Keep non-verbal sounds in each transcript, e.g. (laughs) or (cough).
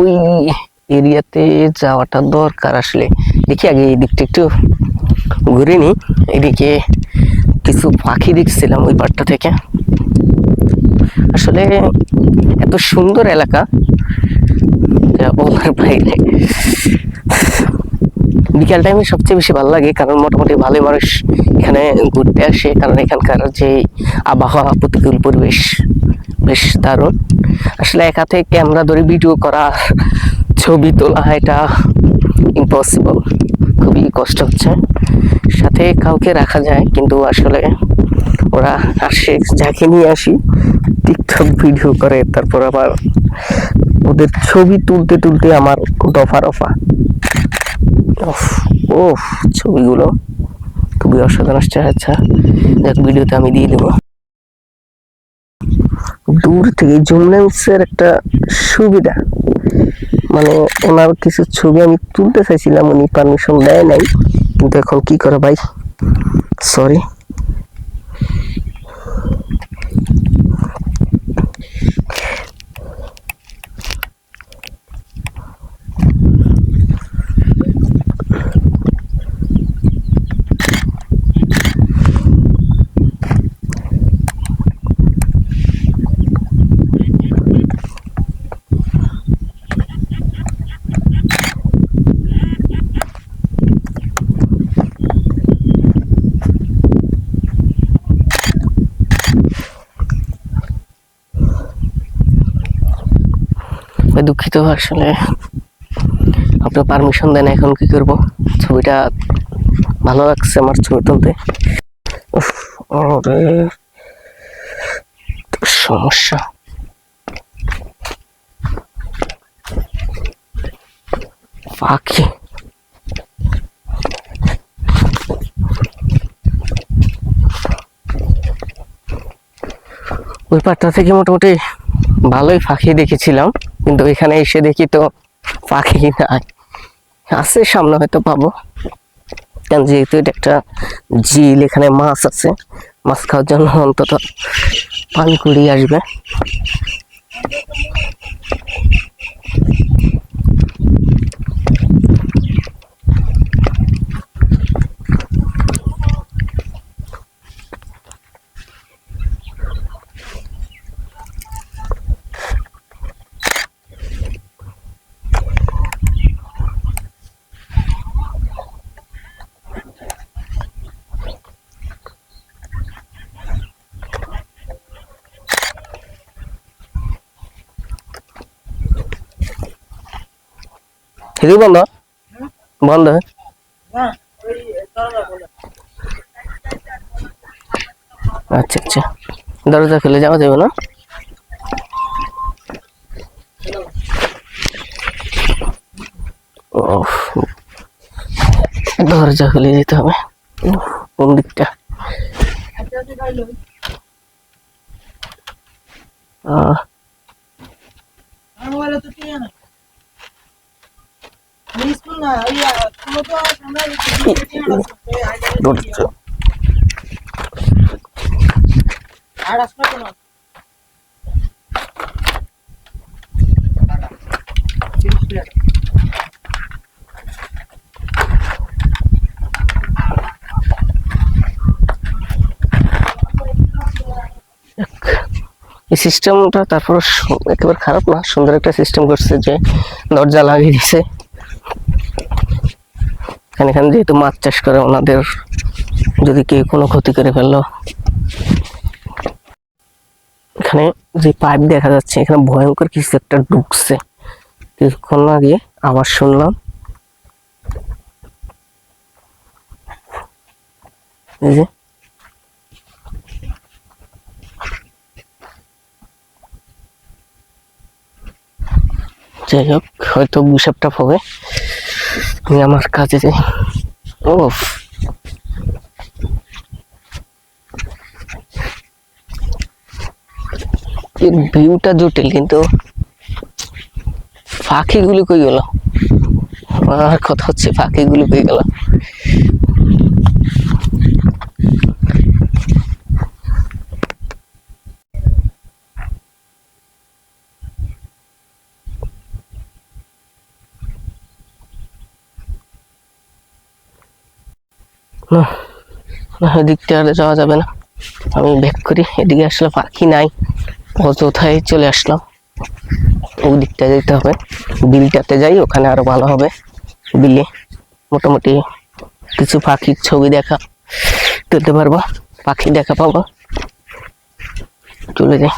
ওই এরিয়াতে যাওয়াটা দরকার আসলে। দেখি আগে এই দিকটা একটু ঘুরে নি এদিকে কিছু পাখি দেখছিলাম ওই পাড়টা থেকে। আসলে এত সুন্দর এলাকা। বলার বাইরে। বিকাল টাইমে সবচেয়ে বেশি ভালো লাগে, কারণ মোটামুটি ভালো মানুষ এখানে ঘুরতে আসে, কারণ এখানকার যে আবহাওয়া, প্রতিকূল পরিবেশ বেশ দারুণ। আসলে এক হাতে ক্যামেরা ধরে ভিডিও করা, ছবি তোলা এটা ইম্পসিবল খুবই কষ্ট হচ্ছে। সাথে কাউকে রাখা যায়, কিন্তু আসলে ওরা আসে, যাকে নিয়ে আসি, টিকটক ভিডিও করে, তারপর আবার ওদের ছবি তুলতে তুলতে আমার দফা রফা উফ ছবিগুলো খুবই অসাধারণ আসছে। আচ্ছা দেখ ভিডিওতে আমি দিয়ে দেবো। দূর থেকে জুম লেন্সের একটা সুবিধা। মানে ওনার কিছু ছবি আমি তুলতে চাইছিলাম, উনি পারমিশন দেয় নাই। কিন্তু এখন কি করে ভাই? সরি ভাই দুঃখিত আসলে। আপনার পারমিশন দেন, এখন কি করব? ছবিটা ভালো লাগছে আমার ছবি তুলতে। সমস্যা। পাখি। ওই পাটটা থেকে মোটামুটি ভালোই পাখি দেখেছিলাম। কিন্তু এখানে এসে দেখি তো পাখি নাই। আছে সামনে হয়তো পাবো। কারণ যেহেতু এটা একটা ঝিল, এখানে মাছ আছে। মাছ খাওয়ার জন্য অন্তত পানি কুড়িয়ে আসবে। এদিকে বন্ধ? বন্ধ আচ্ছা আচ্ছা। দরজা খুলে যাওয়া যাবে না? ওহ, দরজা খুলে যেতে হবে। উফ, কোন দিকটা? আহ, দরজা এই সিস্টেমটা তারপর একেবারে খারাপ না সুন্দর একটা সিস্টেম করছে যে দরজা লাগিয়ে দিছে এখানে এখানে যেহেতু মাছ চাষ করে, ওনাদের যদি কেউ কোনো ক্ষতি করে ফেলল। এখানে যে পাইপ দেখা যাচ্ছে, এখানে ভয়ঙ্কর কিছু একটা ঢুকছে। কিছুক্ষণ আগে আবার শুনলাম। যাই হোক, হয়তো গুসাপটাপ হবে। আমি আমার কাজে যাই। ও ভিউটা জটিল কিন্তু। পাখিগুলো কই গেল? আমার কথা হচ্ছে পাখিগুলো কই গেল? না না, এদিকটা আর যাওয়া যাবে না। আমি ব্যাক করি, এদিকে আসলে পাখি নাই। অযথায় চলে আসলাম? ওই দিকটা যেতে হবে। বিলটাতে যাই, ওখানে আরও ভালো হবে। বিলে মোটামুটি কিছু পাখির ছবি দেখা তুলতে পারব, পাখি দেখা পাবো। চলে যাই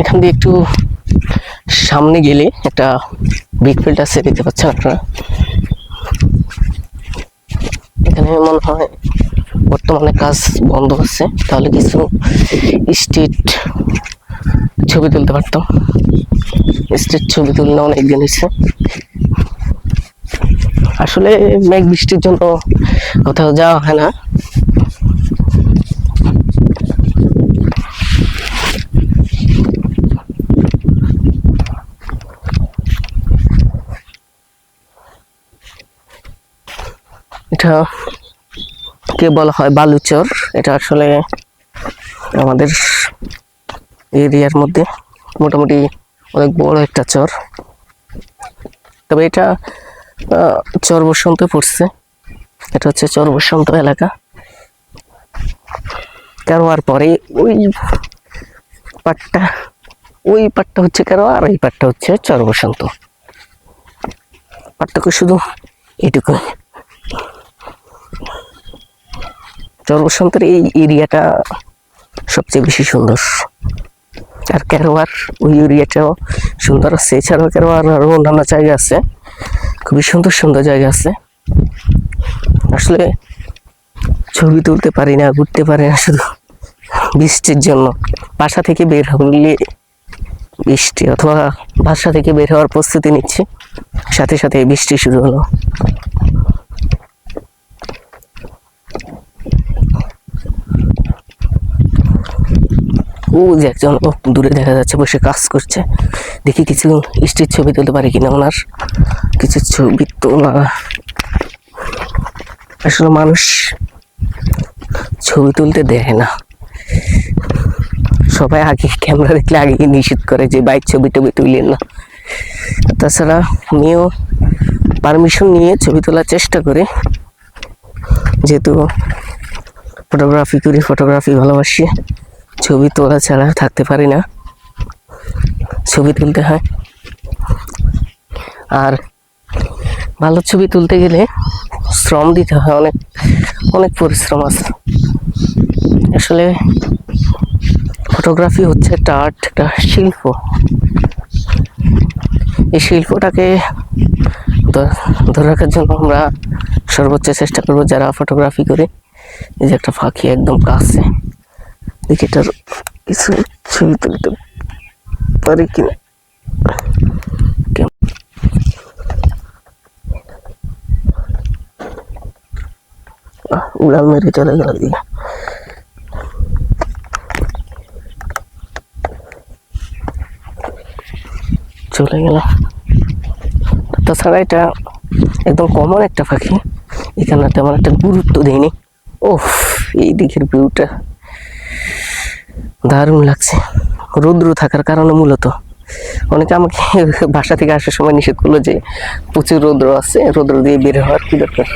এখান দিয়ে একটু সামনে গেলে একটা বিগ ফিল্ড আছে, দেখতে পাচ্ছেন আপনারা? এখানে মনে হয় বর্তমানে কাজ বন্ধ আছে তাহলে কিছু স্ট্রিট ছবি তুলতে পারতাম। স্ট্রিট ছবি তুললে অনেক দিন হয়েছে। আসলে মেঘ বৃষ্টির জন্য কোথাও যাওয়া হয় না। এটা কে বলা হয়? বালুচর। এটা আসলে আমাদের এরিয়ার মধ্যে মোটামুটি অনেক বড় একটা চর। তবে এটা চর বসন্ত পড়ছে। এটা হচ্ছে চর বসন্ত এলাকা। কারোয়ার পরে ওই পাটটা ওই পাটটা হচ্ছে কারোয়া আর এই পাটটা হচ্ছে চর বসন্ত। পার্থক্য শুধু এইটুকু চর এই এরিয়াটা সবচেয়ে বেশি সুন্দর। আর কেরোয়ার ওই এরিয়াটাও সুন্দর আছে? এছাড়াও কেরোয়ার আরও অন্যান্য জায়গা আছে? খুবই সুন্দর সুন্দর জায়গা আছে। আসলে ছবি তুলতে পারি না, ঘুরতে পারি না শুধু বৃষ্টির জন্য। বাসা থেকে বের হলে বৃষ্টি অথবা বাসা থেকে বের হওয়ার প্রস্তুতি নিচ্ছি। সাথে সাথে বৃষ্টি শুরু হলো। যে একজন ও দূরে দেখা যাচ্ছে বসে কাজ করছে। দেখি কিছু স্ট্রিট ছবি তুলতে পারি কিনা ওনার। কিছু ছবি তোলা। আসলে মানুষ ছবি তুলতে দেয় না। সবাই আগে ক্যামেরা দেখলে আগে নিষেধ করে যে বাইক ছবি টবি তুলেন না। তাছাড়া আমিও পারমিশন নিয়ে ছবি তোলার চেষ্টা করি। যেহেতু ফটোগ্রাফি করি ফটোগ্রাফি ভালোবাসি। ছবি তোলা ছাড়া থাকতে পারি না। ছবি তুলতে হয়। আর ভালো ছবি তুলতে গেলে শ্রম দিতে হয়, অনেক অনেক পরিশ্রম আছে। আসলে ফটোগ্রাফি হচ্ছে একটা আর্ট একটা শিল্প। এই শিল্পটাকে ধরে রাখার জন্য আমরা সর্বোচ্চ চেষ্টা করব যারা ফটোগ্রাফি করে, এই যে একটা ফাঁকি একদম কাছে। এটার কিছু ছবি তুলতে পারি কিনা? উড়াল মেরে চলে গেল চলে গেল। তাছাড়া এটা একদম কমন একটা পাখি। এখানে তেমন একটা গুরুত্ব দেয়নি ও এই দিকের ভিউটা দারুণ লাগছে। রৌদ্র থাকার কারণে মূলত। অনেকে আমাকে (laughs) বাসা থেকে আসার সময় নিষেধ করল যে প্রচুর রৌদ্র আছে, রৌদ্র দিয়ে বের হওয়ার কি দরকার?